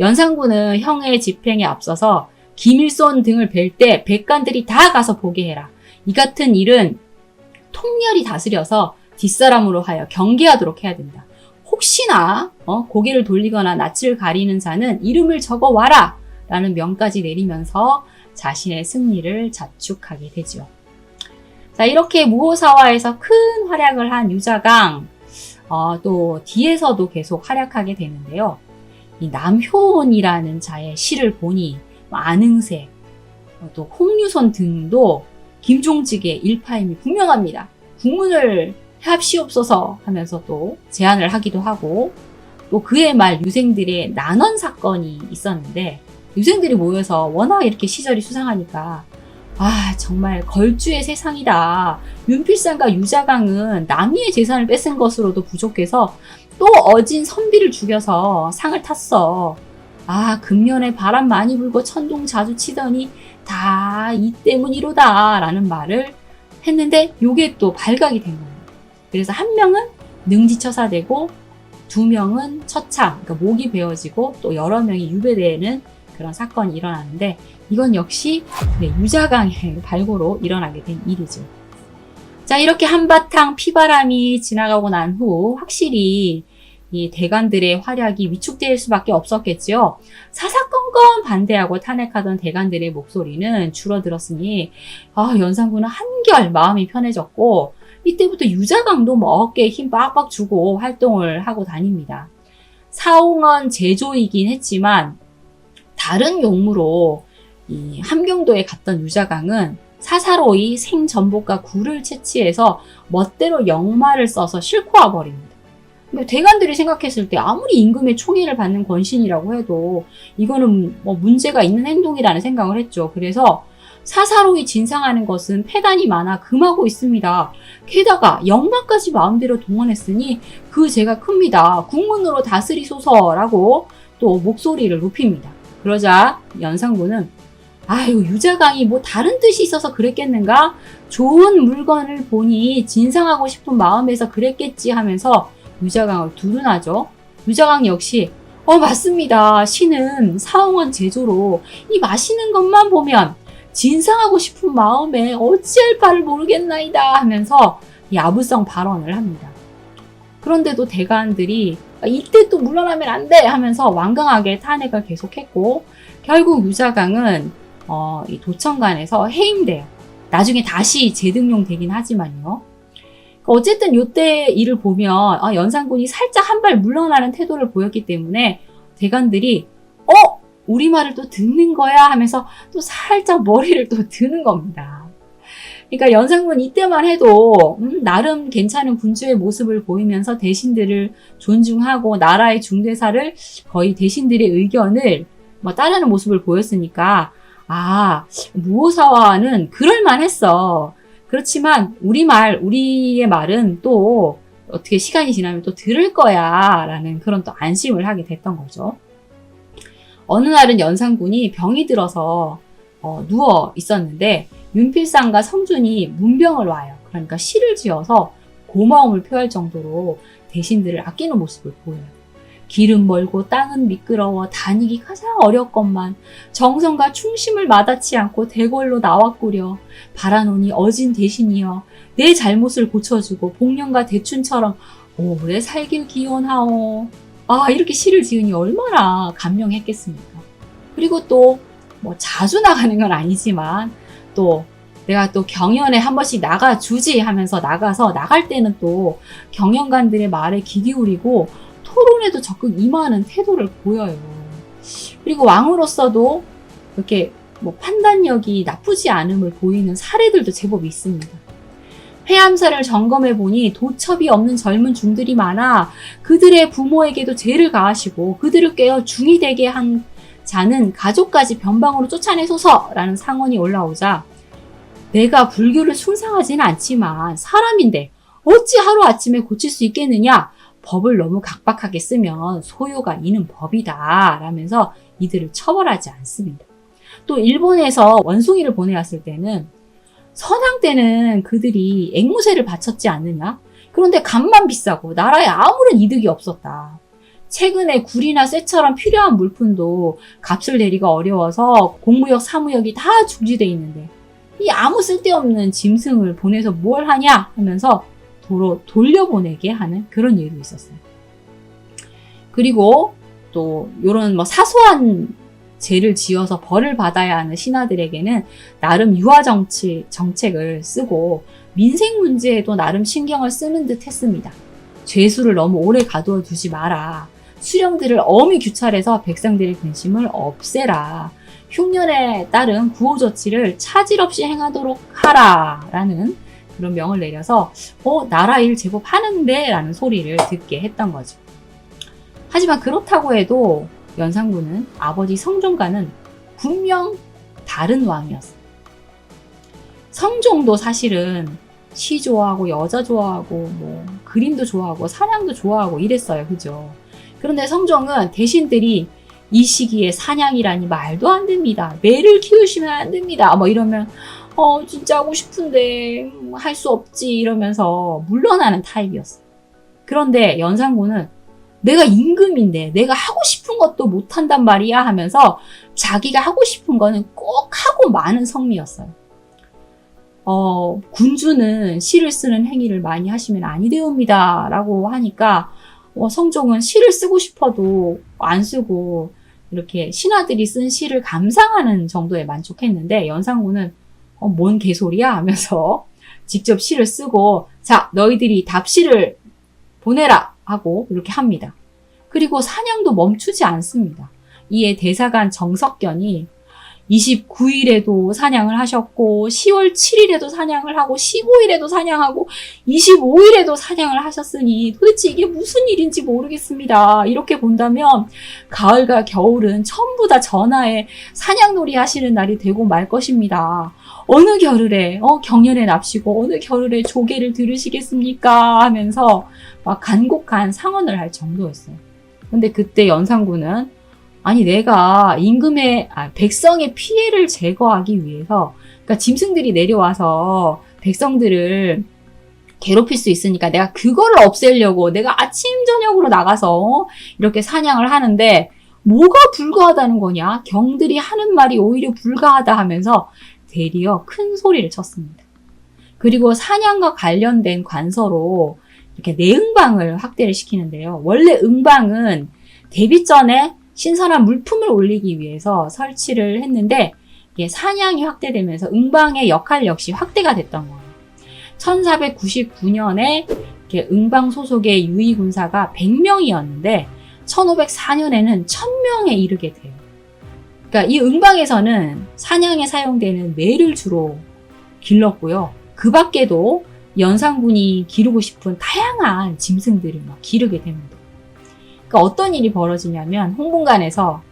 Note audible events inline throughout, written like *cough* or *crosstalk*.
연산군은 형의 집행에 앞서서 김일손 등을 뵐 때 백관들이 다 가서 보게 해라. 이 같은 일은 통렬히 다스려서 뒷사람으로 하여 경계하도록 해야 된다. 혹시나 어, 고개를 돌리거나 낯을 가리는 자는 이름을 적어 와라 라는 명까지 내리면서 자신의 승리를 자축하게 되죠. 자 이렇게 무호사화에서 큰 활약을 한 유자강 어, 또 뒤에서도 계속 활약하게 되는데요. 이 남효온이라는 자의 시를 보니 어, 또 홍유손 등도 김종직의 일파임이 분명합니다. 국문을 합시옵소서 하면서 또 제안을 하기도 하고 또 그의 말 유생들의 난원 사건이 있었는데 유생들이 모여서 워낙 이렇게 시절이 수상하니까 아 정말 걸주의 세상이다. 윤필상과 유자강은 남이의 재산을 뺏은 것으로도 부족해서 또 어진 선비를 죽여서 상을 탔어. 아 금년에 바람 많이 불고 천둥 자주 치더니 다 이 때문이로다 라는 말을 했는데 요게 또 발각이 된 겁니다. 그래서 한 명은 능지처사되고 두 명은 처참, 그러니까 목이 베어지고 또 여러 명이 유배되는 그런 사건이 일어나는데 이건 역시 네, 유자강의 *laughs* 발고로 일어나게 된 일이죠. 자, 이렇게 한바탕 피바람이 지나가고 난 후 확실히 이 대관들의 활약이 위축될 수밖에 없었겠지요. 사사건건 반대하고 탄핵하던 대관들의 목소리는 줄어들었으니 아, 연산군은 한결 마음이 편해졌고 이때부터 유자강도 뭐 어깨에 힘 빡빡 주고 활동을 하고 다닙니다. 사홍원 제조이긴 했지만 다른 용무로 이 함경도에 갔던 유자강은 사사로이 생전복과 굴을 채취해서 멋대로 영마를 써서 싣고 와 버립니다. 근데 대관들이 생각했을 때 아무리 임금의 총애를 받는 권신이라고 해도 이거는 뭐 문제가 있는 행동이라는 생각을 했죠. 그래서 사사로이 진상하는 것은 패단이 많아 금하고 있습니다. 게다가 영마까지 마음대로 동원했으니 그 죄가 큽니다. 국문으로 다스리소서라고 또 목소리를 높입니다. 그러자 연산군은 아유 유자강이 뭐 다른 뜻이 있어서 그랬겠는가? 좋은 물건을 보니 진상하고 싶은 마음에서 그랬겠지 하면서 유자강을 두둔하죠. 유자강 역시 어 맞습니다. 신은 사홍원 제조로 이 마시는 것만 보면 진상하고 싶은 마음에 어찌할 바를 모르겠나이다 하면서 이 아부성 발언을 합니다. 그런데도 대관들이 이때 또 물러나면 안 돼 하면서 완강하게 탄핵을 계속했고 결국 유자강은 어, 이 도청관에서 해임돼요. 나중에 다시 재등용 되긴 하지만요. 어쨌든 요때 일을 보면 아, 연산군이 살짝 한 발 물러나는 태도를 보였기 때문에 대관들이 어 우리 말을 또 듣는 거야 하면서 또 살짝 머리를 또 드는 겁니다. 그러니까 연산군 이때만 해도 음, 나름 괜찮은 군주의 모습을 보이면서 대신들을 존중하고 나라의 중대사를 거의 대신들의 의견을 뭐 따르는 모습을 보였으니까 아 무호사와는 그럴만했어. 그렇지만 우리 말, 우리의 말은 또 어떻게 시간이 지나면 또 들을 거야 라는 그런 또 안심을 하게 됐던 거죠. 어느 날은 연산군이 병이 들어서 어, 누워 있었는데 윤필상과 성준이 문병을 와요. 그러니까 시를 지어서 고마움을 표할 정도로 대신들을 아끼는 모습을 보여요. 길은 멀고 땅은 미끄러워 다니기 가장 어렵건만. 정성과 충심을 마다치 않고 대궐로 나왔구려. 바라노니 어진 대신이여. 내 잘못을 고쳐주고 복령과 대춘처럼 오래 살길 기원하오. 아 이렇게 시를 지으니 얼마나 감명했겠습니까? 그리고 또 뭐 자주 나가는 건 아니지만 또 내가 또 경연에 한 번씩 나가주지 하면서 나가서 나갈 때는 또 경연관들의 말에 귀 기울이고 토론에도 적극 임하는 태도를 보여요. 그리고 왕으로서도 이렇게 뭐 판단력이 나쁘지 않음을 보이는 사례들도 제법 있습니다. 해암사를 점검해 보니 도첩이 없는 젊은 중들이 많아 그들의 부모에게도 죄를 가하시고 그들을 깨어 중이 되게 한 자는 가족까지 변방으로 쫓아내소서라는 상언이 올라오자 내가 불교를 숭상하지는 않지만 사람인데 어찌 하루아침에 고칠 수 있겠느냐 법을 너무 각박하게 쓰면 소요가 있는 법이다. 라면서 이들을 처벌하지 않습니다. 또 일본에서 원숭이를 보내왔을 때는 선왕 때는 그들이 앵무새를 바쳤지 않느냐? 그런데 값만 비싸고 나라에 아무런 이득이 없었다. 최근에 굴이나 쇠처럼 필요한 물품도 값을 내리가 어려워서 공무역, 사무역이 다 중지돼 있는데 이 아무 쓸데없는 짐승을 보내서 뭘 하냐 하면서 도로 돌려보내게 하는 그런 일도 있었어요. 그리고 또 이런 뭐 사소한 죄를 지어서 벌을 받아야 하는 신하들에게는 나름 유화 정치 정책을 쓰고 민생 문제에도 나름 신경을 쓰는 듯 했습니다. 죄수를 너무 오래 가두어 두지 마라. 수령들을 엄히 규찰해서 백성들의 근심을 없애라. 흉년에 따른 구호 조치를 차질 없이 행하도록 하라. 라는 그런 명을 내려서, 어, 나라 일 제법 하는데? 라는 소리를 듣게 했던 거죠. 하지만 그렇다고 해도 연산군은 아버지 성종과는 분명 다른 왕이었어요. 성종도 사실은 시 좋아하고 여자 좋아하고 뭐 그림도 좋아하고 사냥도 좋아하고 이랬어요. 그죠? 그런데 성종은 대신들이 이 시기에 사냥이라니 말도 안 됩니다. 매를 키우시면 안 됩니다. 뭐 이러면 어 진짜 하고 싶은데 할 수 없지 이러면서 물러나는 타입이었어요. 그런데 연산군은 내가 임금인데 내가 하고 싶은 것도 못한단 말이야 하면서 자기가 하고 싶은 거는 꼭 하고 마는 성미였어요. 어, 군주는 시를 쓰는 행위를 많이 하시면 아니 되옵니다. 라고 하니까 어, 성종은 시를 쓰고 싶어도 안 쓰고 이렇게 신하들이 쓴 시를 감상하는 정도에 만족했는데 연산군은 어, 뭔 개소리야 하면서 직접 시를 쓰고 자 너희들이 답시를 보내라 하고 이렇게 합니다. 그리고 사냥도 멈추지 않습니다. 이에 대사관 정석견이 29일에도 사냥을 하셨고 10월 7일에도 사냥을 하고 15일에도 사냥하고 25일에도 사냥을 하셨으니 도대체 이게 무슨 일인지 모르겠습니다. 이렇게 본다면 가을과 겨울은 전부 다 전하에 사냥놀이 하시는 날이 되고 말 것입니다. 어느 겨울에 어 경연에 납시고 어느 겨울에 조개를 들으시겠습니까 하면서 막 간곡한 상언을 할 정도였어요. 근데 그때 연산군은 아니 내가 임금의 아, 백성의 피해를 제거하기 위해서 그러니까 짐승들이 내려와서 백성들을 괴롭힐 수 있으니까 내가 그거를 없애려고 내가 아침 저녁으로 나가서 이렇게 사냥을 하는데 뭐가 불가하다는 거냐? 경들이 하는 말이 오히려 불가하다 하면서 대리어 큰 소리를 쳤습니다. 그리고 사냥과 관련된 관서로 이렇게 내응방을 확대를 시키는데요. 원래 응방은 데뷔 전에 신선한 물품을 올리기 위해서 설치를 했는데 사냥이 확대되면서 응방의 역할 역시 확대가 됐던 거예요. 1499년에 응방 소속의 유이 군사가 100명이었는데 1504년에는 1000명에 이르게 돼요. 그러니까 이 응방에서는 사냥에 사용되는 매를 주로 길렀고요. 그 밖에도 연산군이 기르고 싶은 다양한 짐승들을 막 기르게 됩니다. 그러니까 어떤 일이 벌어지냐면 홍bun관에서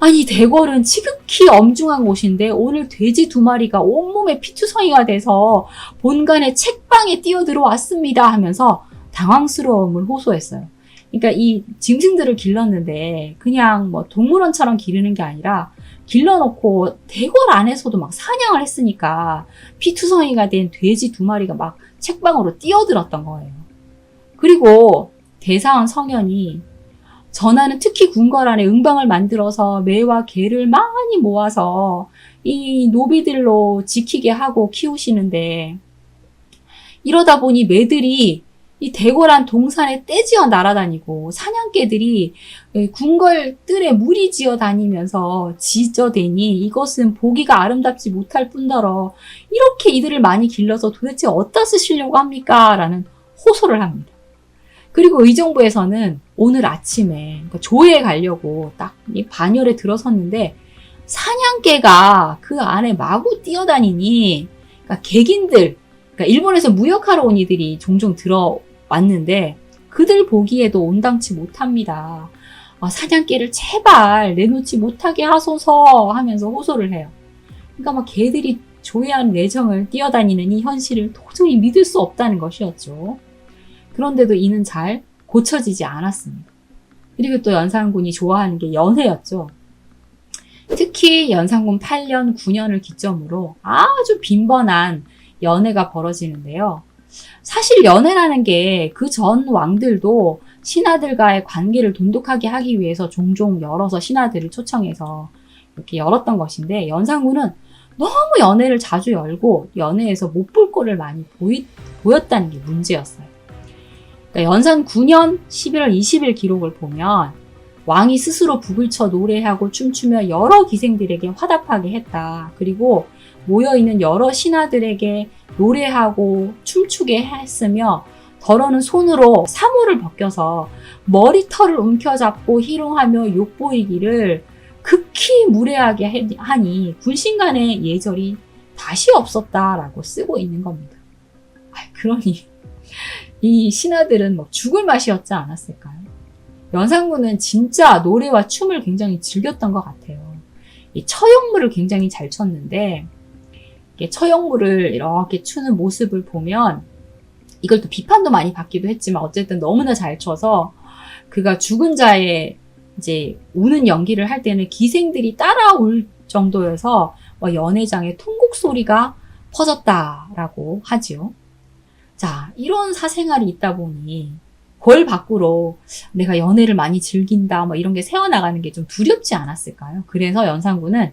아니 대궐은 지극히 엄중한 곳인데 오늘 돼지 두 마리가 온몸에 피투성이가 돼서 본관의 책방에 뛰어들어 왔습니다 하면서 당황스러움을 호소했어요. 그러니까 이 짐승들을 길렀는데 그냥 뭐 동물원처럼 기르는 게 아니라 길러놓고 대궐 안에서도 막 사냥을 했으니까 피투성이가 된 돼지 두 마리가 막 책방으로 뛰어들었던 거예요. 그리고 대사원 성현이 전하는 특히 궁궐 안에 응방을 만들어서 매와 개를 많이 모아서 이 노비들로 지키게 하고 키우시는데 이러다 보니 매들이 이 대궐한 동산에 떼지어 날아다니고 사냥개들이 궁궐 뜰에 무리 지어 다니면서 지저대니 이것은 보기가 아름답지 못할 뿐더러 이렇게 이들을 많이 길러서 도대체 어디다 쓰시려고 합니까? 라는 호소를 합니다. 그리고 의정부에서는 오늘 아침에 그러니까 조회에 가려고 딱 반열에 들어섰는데 사냥개가 그 안에 마구 뛰어다니니 그러니까 객인들 그러니까 일본에서 무역하러 온 이들이 종종 들어 왔는데 그들 보기에도 온당치 못합니다. 아, 사냥개를 제발 내놓지 못하게 하소서 하면서 호소를 해요. 그러니까 막 개들이 조회한 내정을 뛰어다니는 이 현실을 도저히 믿을 수 없다는 것이었죠. 그런데도 이는 잘 고쳐지지 않았습니다. 그리고 또 연산군이 좋아하는 게 연회였죠. 특히 연산군 8년, 9년을 기점으로 아주 빈번한 연회가 벌어지는데요. 사실 연애라는 게 그 전 왕들도 신하들과의 관계를 돈독하게 하기 위해서 종종 열어서 신하들을 초청해서 이렇게 열었던 것인데 연산군은 너무 연애를 자주 열고 연애에서 못 볼 꼴을 많이 보이, 보였다는 게 문제였어요. 그러니까 연산 9년 11월 20일 기록을 보면 왕이 스스로 북을 쳐 노래하고 춤추며 여러 기생들에게 화답하게 했다. 그리고 모여있는 여러 신하들에게 노래하고 춤추게 했으며 덜어는 손으로 사모를 벗겨서 머리털을 움켜잡고 희롱하며 욕보이기를 극히 무례하게 하니 군신 간의 예절이 다시 없었다라고 쓰고 있는 겁니다. 그러니 이 신하들은 뭐 죽을 맛이었지 않았을까요? 연산군은 진짜 노래와 춤을 굉장히 즐겼던 것 같아요. 이 처형물을 굉장히 잘 쳤는데 처형물을 이렇게 추는 모습을 보면 이걸 또 비판도 많이 받기도 했지만 어쨌든 너무나 잘 쳐서 그가 죽은 자의 이제 우는 연기를 할 때는 기생들이 따라올 정도여서 뭐 연회장의 통곡 소리가 퍼졌다라고 하지요. 자, 이런 사생활이 있다 보니 궐 밖으로 내가 연애를 많이 즐긴다 뭐 이런 게 새어나가는 게 좀 두렵지 않았을까요? 그래서 연산군은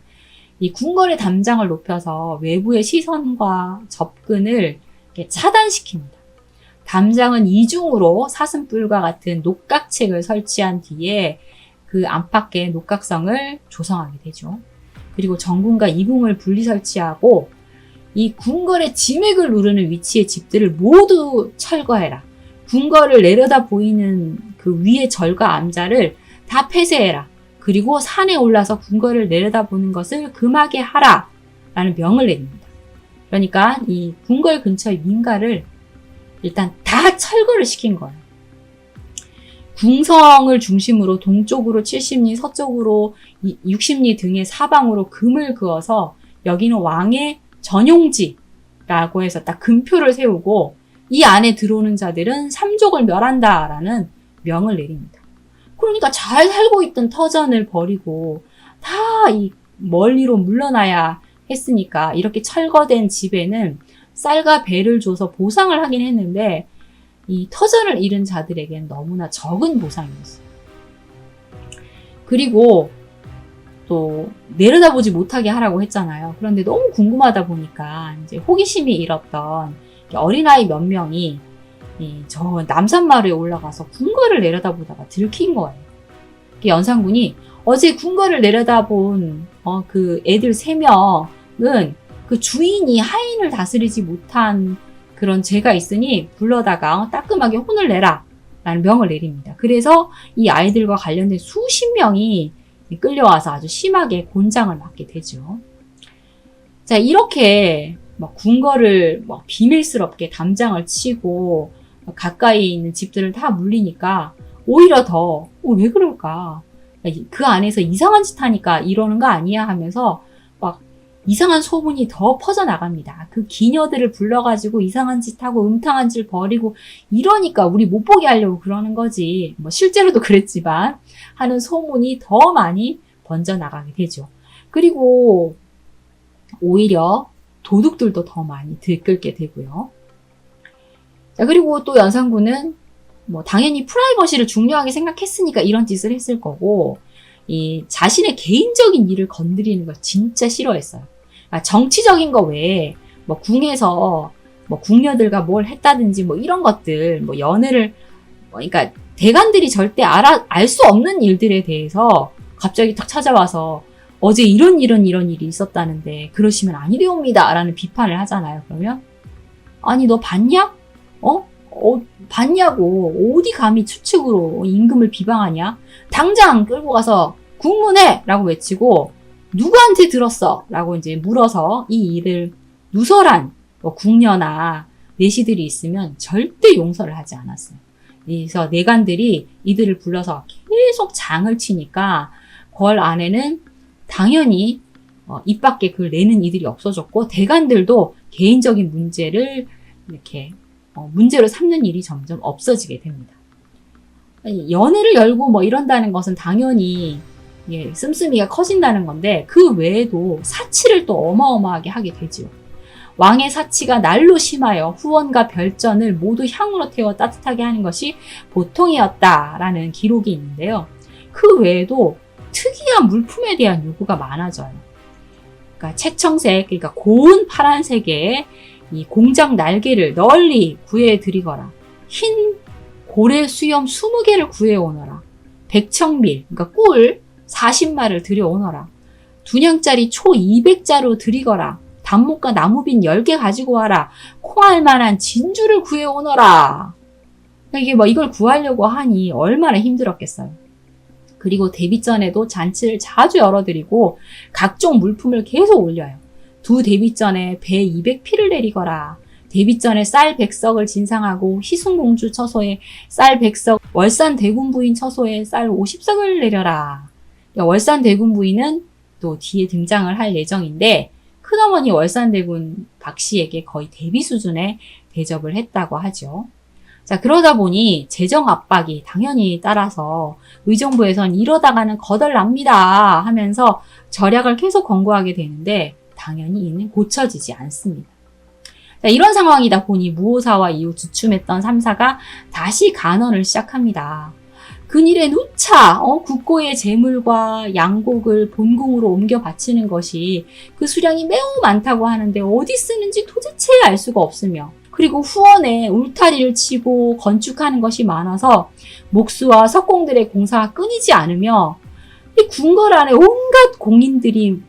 이 궁궐의 담장을 높여서 외부의 시선과 접근을 차단시킵니다. 담장은 이중으로 사슴뿔과 같은 녹각책을 설치한 뒤에 그 안팎의 녹각성을 조성하게 되죠. 그리고 정궁과 이궁을 분리 설치하고 이 궁궐의 지맥을 누르는 위치의 집들을 모두 철거해라. 궁궐을 내려다 보이는 그 위의 절과 암자를 다 폐쇄해라. 그리고 산에 올라서 궁궐을 내려다보는 것을 금하게 하라. 라는 명을 내립니다. 그러니까 이 궁궐 근처의 민가를 일단 다 철거를 시킨 거예요. 궁성을 중심으로 동쪽으로 70리, 서쪽으로 60리 등의 사방으로 금을 그어서 여기는 왕의 전용지라고 해서 딱 금표를 세우고 이 안에 들어오는 자들은 삼족을 멸한다라는 명을 내립니다. 그러니까 잘 살고 있던 터전을 버리고 다 이 멀리로 물러나야 했으니까 이렇게 철거된 집에는 쌀과 배를 줘서 보상을 하긴 했는데 이 터전을 잃은 자들에겐 너무나 적은 보상이었어요. 그리고 또 내려다보지 못하게 하라고 했잖아요. 그런데 너무 궁금하다 보니까 이제 호기심이 일었던 어린아이 몇 명이 저 남산마루에 올라가서 궁궐을 내려다보다가 들킨 거예요. 연산군이 어제 궁궐을 내려다본 어, 그 애들 세 명은 그 주인이 하인을 다스리지 못한 그런 죄가 있으니 불러다가 따끔하게 혼을 내라 라는 명을 내립니다. 그래서 이 아이들과 관련된 수십 명이 끌려와서 아주 심하게 곤장을 맞게 되죠. 자, 이렇게 막 궁궐을 막 비밀스럽게 담장을 치고 가까이 있는 집들을 다 물리니까 오히려 더, 어, 왜 그럴까? 그 안에서 이상한 짓 하니까 이러는 거 아니야 하면서 막 이상한 소문이 더 퍼져나갑니다. 그 기녀들을 불러가지고 이상한 짓 하고 음탕한 짓 버리고 이러니까 우리 못 보게 하려고 그러는 거지. 뭐 실제로도 *laughs* 그랬지만 하는 소문이 더 많이 번져나가게 되죠. 그리고 오히려 도둑들도 더 많이 들끓게 되고요. 자, 그리고 또 연산군은 뭐 당연히 프라이버시를 중요하게 생각했으니까 이런 짓을 했을 거고 이 자신의 개인적인 일을 건드리는 걸 진짜 싫어했어요. 아, 정치적인 거 외에 뭐 궁에서 뭐 궁녀들과 뭘 했다든지 뭐 이런 것들 뭐 연애를 뭐 그러니까 대관들이 절대 알아 알 수 없는 일들에 대해서 갑자기 딱 찾아와서 어제 이런 이런 이런 일이 있었다는데 그러시면 아니되옵니다라는 비판을 하잖아요. 그러면 아니 너 봤냐? 어? 어, 봤냐고. 어디 감히 추측으로 임금을 비방하냐? 당장 끌고 가서 국문해! 라고 외치고, 누구한테 들었어? 라고 이제 물어서 이 일을 누설한 뭐 궁녀나 내시들이 있으면 절대 용서를 하지 않았어요. 그래서 내관들이 이들을 불러서 계속 장을 치니까 궐 안에는 당연히 어, 입 밖에 그걸 내는 이들이 없어졌고 대관들도 개인적인 문제를 이렇게 어, 문제로 삼는 일이 점점 없어지게 됩니다. 연애를 열고 뭐 이런다는 것은 당연히 예, 씀씀이가 커진다는 건데 그 외에도 사치를 또 어마어마하게 하게 되죠. 왕의 사치가 날로 심하여 후원과 별전을 모두 향으로 태워 따뜻하게 하는 것이 보통이었다라는 기록이 있는데요. 그 외에도 특이한 물품에 대한 요구가 많아져요. 그러니까 채청색, 그러니까 고운 파란색의 이 공장 날개를 널리 구해 드리거라. 흰 고래 수염 20개를 구해 오너라. 백청밀, 그러니까 꿀 40마를 들여오너라. 두냥짜리 초 200자루 드리거라. 단목과 나무빈 10개 가지고 와라. 콩알 만한 진주를 구해 오너라. 그러니까 이게 뭐 이걸 구하려고 하니 얼마나 힘들었겠어요. 그리고 데뷔 전에도 잔치를 자주 열어드리고 각종 물품을 계속 올려요. 두 데뷔 전에 배 200피를 내리거라. 데뷔 전에 쌀 100석을 진상하고 희순공주 처소에 쌀 100석, 월산 대군 부인 처소에 쌀 50석을 내려라. 월산 대군 부인은 또 뒤에 등장을 할 예정인데 큰어머니 월산 대군 박 씨에게 거의 데뷔 수준의 대접을 했다고 하죠. 자, 그러다 보니 재정 압박이 당연히 따라서 의정부에선 이러다가는 거덜납니다 하면서 절약을 계속 권고하게 되는데 당연히 이는 고쳐지지 않습니다. 자, 이런 상황이다 보니 무오사와 이후 주춤했던 삼사가 다시 간언을 시작합니다. 근일에 누차 어, 국고의 재물과 양곡을 본궁으로 옮겨 바치는 것이 그 수량이 매우 많다고 하는데 어디 쓰는지 도대체 알 수가 없으며 그리고 후원에 울타리를 치고 건축하는 것이 많아서 목수와 석공들의 공사가 끊이지 않으며 이 궁궐 안에 온갖 공인들이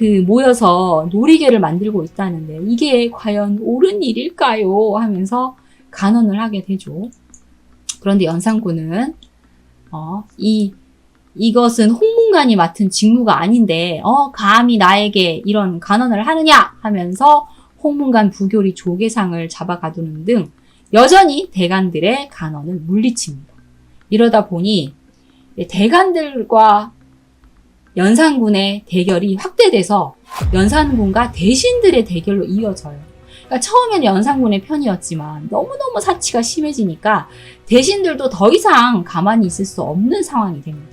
그 모여서 놀이개를 만들고 있다는데 이게 과연 옳은 일일까요? 하면서 간언을 하게 되죠. 그런데 연산군은 어, 이 이것은 홍문관이 맡은 직무가 아닌데 어 감히 나에게 이런 간언을 하느냐 하면서 홍문관 부교리 조계상을 잡아가두는 등 여전히 대간들의 간언을 물리칩니다. 이러다 보니 대간들과 연산군의 대결이 확대돼서 연산군과 대신들의 대결로 이어져요. 그러니까 처음엔 연산군의 편이었지만 너무너무 사치가 심해지니까 대신들도 더 이상 가만히 있을 수 없는 상황이 됩니다.